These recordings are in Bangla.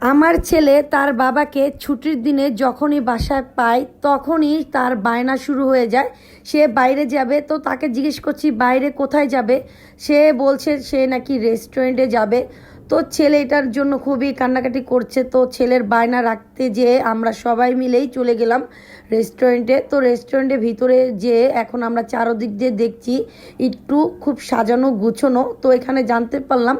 আমার ছেলে তার বাবাকে ছুটির দিনে যখনই বাসায় পায়, তখনই তার বায়না শুরু হয়ে যায়। সে বাইরে যাবে, তো তাকে জিজ্ঞেস করছি, বাইরে কোথায় যাবে? সে বলছে, সে নাকি রেস্টুরেন্টে যাবে। তো ছেলে এটার জন্য খুবই কান্নাকাটি করছে। তো ছেলের বায়না রাখতে যেয়ে আমরা সবাই মিলেই চলে গেলাম রেস্টুরেন্টে। তো রেস্টুরেন্টের ভিতরে যে এখন আমরা চারদিক দিয়ে দেখছি একটু খুব সাজানো গুছানো। তো এখানে জানতে পারলাম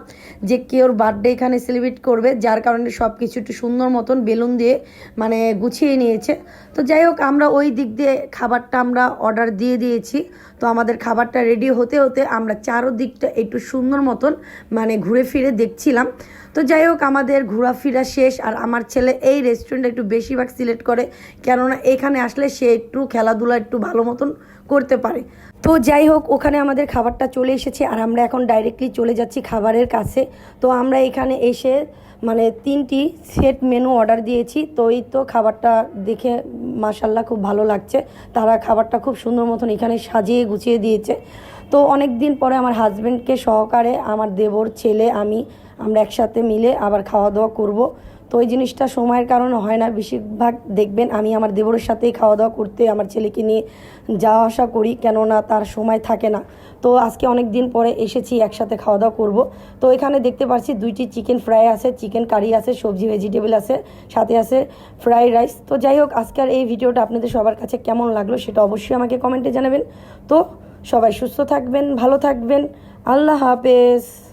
যে কে ওর বার্থডে এখানে সেলিব্রেট করবে, যার কারণে সব কিছু একটু সুন্দর মতন বেলুন দিয়ে মানে গুছিয়ে নিয়েছে। তো যাই হোক, আমরা ওই দিক দিয়ে খাবারটা আমরা অর্ডার দিয়ে দিয়েছি। তো আমাদের খাবারটা রেডি হতে হতে আমরা চারোদিকটা একটু সুন্দর মতন মানে ঘুরে ফিরে দেখছিলাম। তো যাই হোক, আমাদের ঘোরাফেরা শেষ আর আমার ছেলে এই রেস্টুরেন্টটা একটু বেশিরভাগ সিলেক্ট করে, কেননা এখানে আসলে সে একটু খেলাধুলা একটু ভালো মতন করতে পারে। তো যাই হোক, ওখানে আমাদের খাবারটা চলে এসেছে আর আমরা এখন ডাইরেক্টলি চলে যাচ্ছি খাবারের কাছে। তো আমরা এখানে এসে মানে তিনটি সেট মেনু অর্ডার দিয়েছি। তো এই তো খাবারটা দেখে মাসাল্লাহ খুব ভালো লাগছে। তারা খাবারটা খুব সুন্দর মতন এখানে সাজিয়ে গুছিয়ে দিয়েছে। তো অনেক দিন পরে আমার হাজব্যান্ডকে সহকারে আমার দেবর, ছেলে, আমি আমরা একসাথে মিলে আবার খাওয়া দাওয়া করব। তো ওই জিনিসটা সময়ের কারণে হয় না। বেশিরভাগ দেখবেন আমি আমার দেবরের সাথেই খাওয়া দাওয়া করতে, আমার ছেলেকে নিয়ে যাওয়া আসা করি, কেননা তার সময় থাকে না। তো আজকে অনেক দিন পরে এসেছি, একসাথে খাওয়া দাওয়া করব। তো এখানে দেখতে পাচ্ছি দুইটি চিকেন ফ্রাই আছে, চিকেন কারি আছে, সবজি ভেজিটেবল আছে, সাথে আছে ফ্রাইড রাইস তো যাই হোক, আজকের এই ভিডিওটা আপনাদের সবার কাছে কেমন লাগল সেটা অবশ্যই আমাকে কমেন্টে জানাবেন। তো সবাই সুস্থ থাকবেন, ভালো থাকবেন। আল্লাহ হাফেজ।